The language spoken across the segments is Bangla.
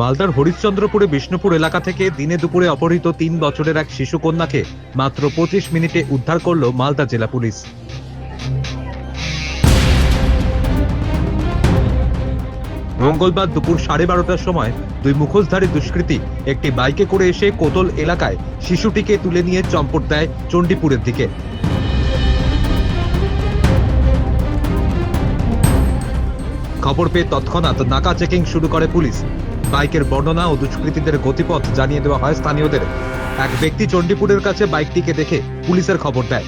মালদার হরিশ্চন্দ্রপুরে বিষ্ণুপুর এলাকা থেকে দিনে দুপুরে অপহৃত তিন বছরের এক শিশু কন্যাকে মাত্র পঁচিশ মিনিটে উদ্ধার করল মালদা জেলা পুলিশ। মঙ্গলবার দুপুর সাড়ে বারোটার সময় দুই মুখোশধারী দুষ্কৃতী একটি বাইকে করে এসে কোতল এলাকায় শিশুটিকে তুলে নিয়ে চম্পট দেয় চণ্ডীপুরের দিকে। খবর পেয়ে তৎক্ষণাৎ নাকা চেকিং শুরু করে পুলিশ। বাইকের বর্ণনা ও দুষ্কৃতীদের গতিপথ জানিয়ে দেওয়া হয় স্থানীয়দের। এক ব্যক্তি চণ্ডীপুরের কাছে বাইকটিকে দেখে পুলিশের খবর দেয়।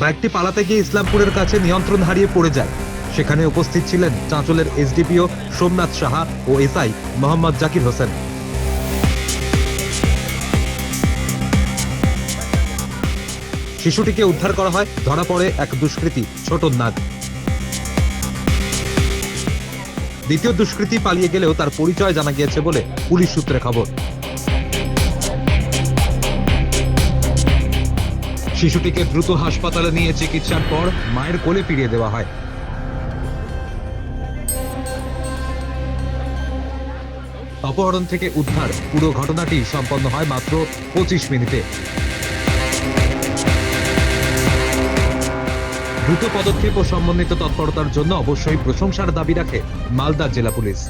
বাইকটি পালাতে গিয়ে ইসলামপুরের কাছে নিয়ন্ত্রণ হারিয়ে পড়ে যায়। সেখানে উপস্থিত ছিলেন চাঁচলের এসডিপিও সোমনাথ সাহা ও এসআই মোহাম্মদ জাকির হোসেন। শিশুটিকে উদ্ধার করা হয়, ধরা পড়ে এক দুষ্কৃতী, ছোট নাগ। দ্বিতীয় দুষ্কৃতী পালিয়ে গেলেও তার পরিচয় জানা গিয়েছে বলে পুলিশ সূত্রে খবর। শিশুটিকে দ্রুত হাসপাতালে নিয়ে চিকিৎসার পর মায়ের কোলে ফিরিয়ে দেওয়া হয়। অপহরণ থেকে উদ্ধার, পুরো ঘটনাটি সম্পন্ন হয় মাত্র পঁচিশ মিনিটে। দ্রুত পদক্ষেপ ও সমন্বিত তৎপরতার জন্য অবশ্যই প্রশংসার দাবি রাখে মালদা জেলা পুলিশ।